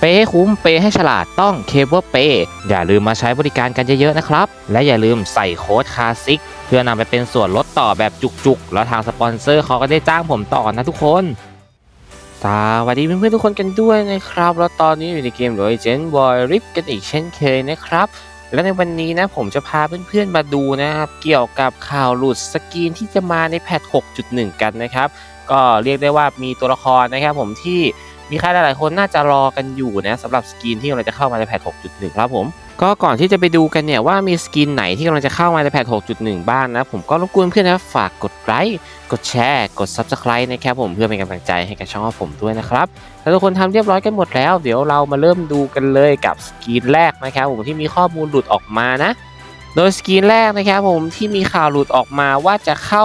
เปย์ให้คุ้มเปย์ให้ฉลาดต้องเคเบิลเปย์อย่าลืมมาใช้บริการกันเยอะๆนะครับ และอย่าลืมใส่โค้ดคาสสิกเพื่อนำไปเป็นส่วนลดต่อแบบจุกๆ แล้วทางสปอนเซอร์เขาก็ได้จ้างผมต่อนะทุกคน สวัสดีเพื่อนๆทุกคนกันด้วยนะครับ แล้วตอนนี้อยู่ในเกมโดยเจนบอยริปกันอีกเช่นเคยนะครับ และในวันนี้นะผมจะพาเพื่อนๆมาดูนะครับเกี่ยวกับข่าวหลุดสกรีนที่จะมาในแพท 6.1 กันนะครับ ก็เรียกได้ว่ามีตัวละครนะครับผมที่มีใครหลายๆคนน่าจะรอกันอยู่นะสำหรับสกรีนที่กำลังจะเข้ามาในแพท 6.1 ครับผม ก็ก่อนที่จะไปดูกันเนี่ยว่ามีสกินไหนที่กำลังจะเข้ามาในแพท6.1 บ้างนะ ผมก็รบกวนเพื่อนนะฝากกดไลค์กดแชร์กด Subscribe นะครับผมเพื่อเป็นกำลังใจให้กับช่องของผมด้วยนะครับถ้าทุกคนทำเรียบร้อยกันหมดแล้ว เดี๋ยวเรามาเริ่มดูกันเลยกับสกินแรกนะครับผมที่มีข้อมูลหลุดออกมานะ โดยสกรีนแรกนะครับผมที่มีข่าวหลุดออกมาว่าจะเข้า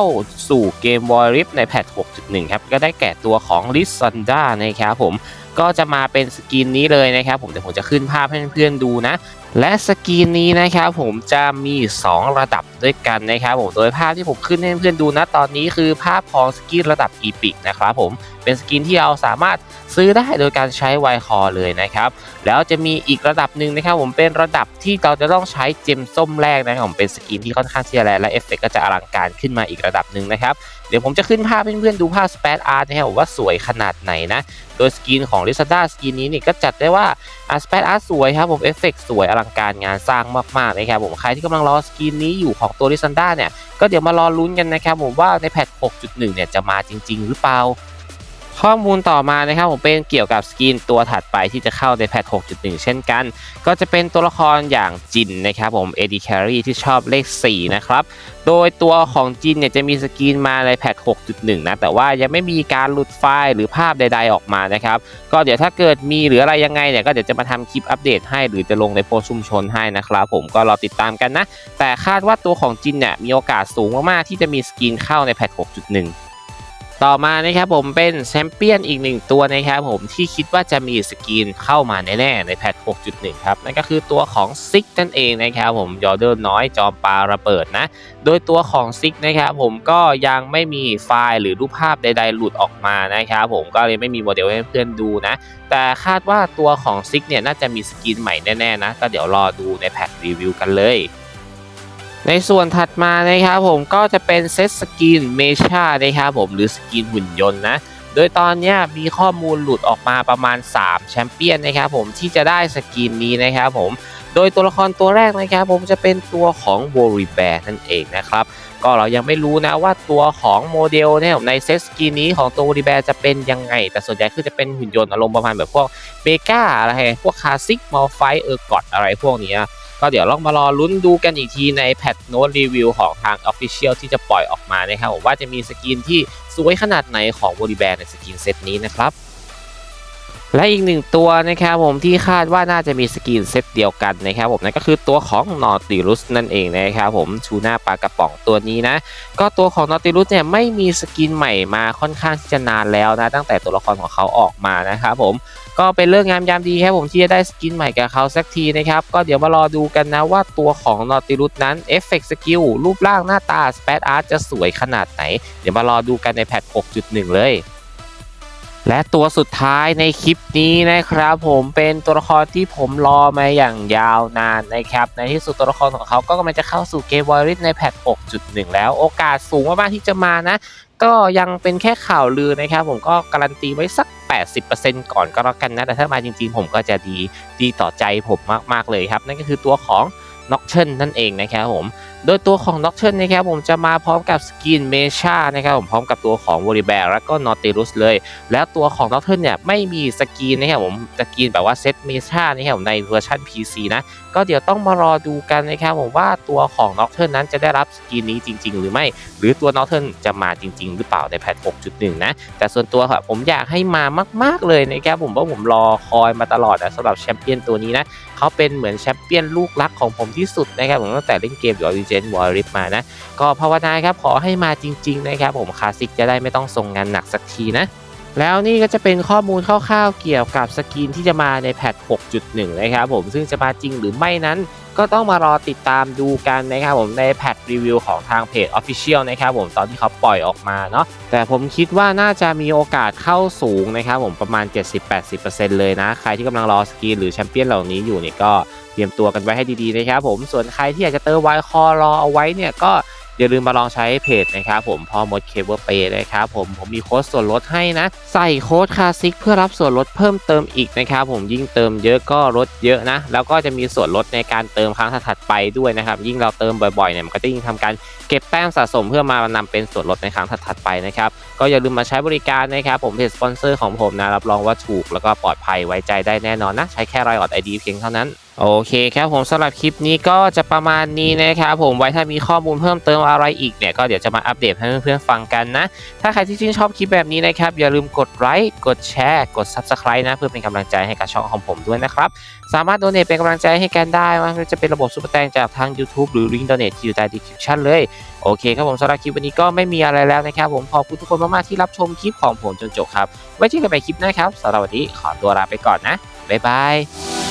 สู่เกม w a r r i f ในแพท6.1 ครับก็ได้แก่ตัวของ l i s a n d a นะครับผมก็จะมาเป็นสกรีนนี้เลยนะครับ ผมเดี๋ยวผมจะขึ้นภาพให้เพื่อนๆดูนะ และสกรีนนี้นะครับผมจะมี 2 ระดับด้วยกันนะครับผมโดยภาพที่ผมขึ้นให้เพื่อนๆดูนะตอนนี้คือภาพของสกรีนระดับ Epic นะครับผมเป็นสกรีนที่เราสามารถซื้อได้โดยการใช้ไวคอเลยนะครับ แล้วจะมีอีกระดับหนึ่งนะครับผมเป็นระดับที่เราจะต้องใช้เจมส้มแรกนะครับผมเป็นสกินที่ค่อนข้างที่จะแรงและเอฟเฟกก็จะอลังการขึ้นมาอีกระดับหนึ่งนะครับ ดี๋ยวผมจะขึ้นภาพเพื่อนๆดูภาพสเปซอาร์ตนะครับผมว่าสวยขนาดไหนนะ โดยสกินของ l i z a d a สกินนี้นี่ก็จัดได้ว่าอาสเปซอาร์ตสวยครับผมเอฟเฟกสวยอลังการงานสร้างมากๆนะครับผมใครที่กำลังรอสกินนี้อยู่ของตัว l i z a d a เนี่ยก็เดี๋ยวมารอลุ้นกันนะครับผมว่าในแพท6.1เนี่ยจะมาจริง ๆ หรือเปล่า ข้อมูลต่อมานะครับผมเป็นเกี่ยวกับสกินตัวถัดไปที่จะเข้าในแพท 6.1 เช่นกัน ก็จะเป็นตัวละครอย่างจินนะครับผม AD Carry ที่ชอบเลข 4 นะครับ โดยตัวของจินเนี่ยจะมีสกินมาในแพท 6.1 นะ แต่ว่ายังไม่มีการหลุดไฟล์หรือภาพใด ๆ ออกมานะครับ ก็เดี๋ยวถ้าเกิดมีหรืออะไรยังไงเนี่ยก็เดี๋ยวจะมาทำคลิปอัปเดตให้ หรือจะลงในโพสชุมชนให้นะครับผมก็รอติดตามกันนะ แต่คาดว่าตัวของจินเนี่ยมีโอกาสสูงมากๆที่จะมีสกินเข้าในแพท 6.1 ต่อมานะครับผมเป็นแชมเปี้ยนอีกหนึ่งตัวนะครับผมที่คิดว่าจะมีสกินเข้ามาแน่ๆในแพท 6.1 ครับ นั่นก็คือตัวของซิกนั่นเองนะครับผมยอเดอร์น้อยจอมปลาระเบิดนะ โดยตัวของซิกนะครับผมก็ยังไม่มีไฟล์หรือรูปภาพใดๆหลุดออกมานะครับผมก็เลยไม่มีโมเดลให้เพื่อนดูนะ แต่คาดว่าตัวของซิกเนี่ยน่าจะมีสกินใหม่แน่ๆนะก็เดี๋ยวรอดูในแพทรีวิวกันเลย ในส่วนถัดมานะครับผมก็จะเป็นเซตสกินเมชานะครับผมหรือสกินหุ่นยนต์นะโดยตอนนี้มีข้อมูลหลุดออกมาประมาณ 3 แชมเปี้ยนนะครับผมที่จะได้สกินนี้นะครับผมโดยตัวละครตัวแรกนะครับผมจะเป็นตัวของ w o r r y Bear นั่นเองนะครับก็เรายังไม่รู้นะว่าตัวของโมเดลเนี่ยในเซตสกินนี้ของตัว w o r r y Bear จะเป็นยังไง แต่ส่วนใหญ่คือจะเป็นหุ่นยนต์อารมณ์ประมาณแบบพวกเบก้าอะไรพวกคาซิกมอลไฟเออร์กอดอะไรพวกนี้ ก็เดี๋ยวลองมารอลุ้นดูกันอีกทีในแพทโน้ตรีวิวของทาง Official ที่จะปล่อยออกมานะครับผมว่าจะมีสกินที่สวยขนาดไหนของบริแบร์ในสกินเซตนี้นะครับและอีกหนึ่งตัวนะครับผมที่คาดว่าน่าจะมีสกินเซตเดียวกันนะครับผมนั่นก็คือตัวของนอติลุสนั่นเองนะครับผมชูหน้าปลากระป๋องตัวนี้นะ ก็ตัวของนอติลุสเนี่ยไม่มีสกินใหม่มาค่อนข้างที่จะนานแล้วนะตั้งแต่ตัวละครของเขาออกมานะครับผม ก็เป็นเรื่องงามยามดีครับผมที่จะได้สกินใหม่กับเขาสักทีนะครับ ก็เดี๋ยวมารอดูกันนะว่าตัวของนอติลุสนั้นเอฟเฟกต์สกิลรูปร่างหน้าตาสเปซอาร์ตจะสวยขนาดไหน เดี๋ยวมารอดูกันในแพท 6.1 เลยและตัวสุดท้ายในคลิปนี้นะครับผมเป็นตัวละครที่ผมรอมาอย่างยาวนานนะครับ ในที่สุดตัวละครของเขาก็กำลังจะเข้าสู่เกมวอริสในแพท 6.1 แล้วโอกาสสูงมากๆที่จะมานะ ก็ยังเป็นแค่ข่าวลือนะครับ ผมก็การันตีไว้สัก 80%ก่อนก็แล้วกันนะ แต่ถ้ามาจริงๆ ผมก็จะดีดีต่อใจผมมากๆเลยครับ นั่นก็คือตัวของ Nocturne นั่นเองนะครับผม โดยตัวของ Nocturne นะครับผมจะมาพร้อมกับสกินเมชานะครับผมพร้อมกับตัวของ w o l i b e r แล้วก็ Nautilus เลย แล้วตัวของ Nocturne เนี่ยไม่มีสกินนะครับผมสกินแบบว่าเซตเมชานะครับผมในเวอร์ชัน PC นะ ก็เดี๋ยวต้องมารอดูกันนะครับผมว่าตัวของ Nocturne นั้นจะได้รับสกินนี้จริง ๆ หรือไม่ หรือตัว Nocturne จะมาจริง ๆ หรือเปล่าในแพท6.1 นะ แต่ส่วนตัวครับผมอยากให้มามาก ๆเลยนะครับผมเพราะผมรอคอยมาตลอดนะสำหรับแชมเปี้ยนตัวนี้นะเขาเป็นเหมือนแชมเปี้ยนลูกรักของผมที่สุดนะครับผมตั้งแต่เล่นเกมอยู่ออริเจนวอริฟมานะ ก็ภาวนาครับขอให้มาจริง ๆ นะครับผมคลาสสิกจะได้ไม่ต้องส่งงานหนักสักทีนะแล้วนี่ก็จะเป็นข้อมูลคร่าวๆเกี่ยวกับสกินที่จะมาในแพท6.1 นะครับผมซึ่งจะมาจริงหรือไม่นั้น ก็ต้องมารอติดตามดูกันนะครับผมในแพทรีวิวของทางเพจ Official นะครับผมตอนที่เขาปล่อยออกมาเนาะแต่ผมคิดว่าน่าจะมีโอกาสเข้าสูงนะครับผมประมาณ 70-80%เลยนะ ใครที่กำลังรอสกีนหรือแชมเปี้ยนเหล่านี้อยู่เนี่ยก็เตรียมตัวกันไว้ให้ดีๆนะครับผมส่วนใครที่อยากจะเติมไวคอรอเอาไว้เนี่ยก็ อย่าลืมมาลองใช้เพจนะครับผมพอมดเคเบิลเปย์นะครับผมผมมีโค้ดส่วนลดให้นะ ใส่โค้ดคาซิกเพื่อรับส่วนลดเพิ่มเติมอีกนะครับผมยิ่งเติมเยอะก็ลดเยอะนะ แล้วก็จะมีส่วนลดในการเติมครั้งถัดไปด้วยนะครับ ยิ่งเราเติมบ่อยๆเนี่ยมันก็จะยิ่งทำการเก็บแต้มสะสมเพื่อมานำเป็นส่วนลดในครั้งถัดๆไปนะครับก็อย่าลืมมาใช้บริการนะครับผมเพจสปอนเซอร์ของผมนะรับรองว่าถูกแล้วก็ปลอดภัยไว้ใจได้แน่นอนนะ ใช้แค่รอยออดไอดีเพียงเท่านั้น โอเคครับผมสำหรับคลิปนี้ก็จะประมาณนี้นะครับผมไว้ถ้ามีข้อมูลเพิ่มเติมอะไรอีกเนี่ยก็เดี๋ยวจะมาอัปเดตให้เพื่อนๆฟังกันนะ ถ้าใครที่ชื่นชอบคลิปแบบนี้นะครับ อย่าลืมกดไลค์กดแชร์ กด Subscribe นะ เพื่อเป็นกำลังใจให้กับช่องของผมด้วยนะครับ สามารถโดเนทเป็นกำลังใจให้กันได้ว่าจะเป็นระบบซุปเปอร์แตงจากทาง YouTube หรือลิงก์โดเนทที่อยู่ใต้ description เลยโอเคครับผมสำหรับคลิปวันนี้ก็ไม่มีอะไรแล้วนะครับ ผมขอบคุณทุกคนมากๆที่รับชมคลิปของผมจนจบครับไว้เจอกันใหม่คลิปหน้าครับสำหรับวันนี้ขอตัวลาไปก่อนนะบ๊ายบาย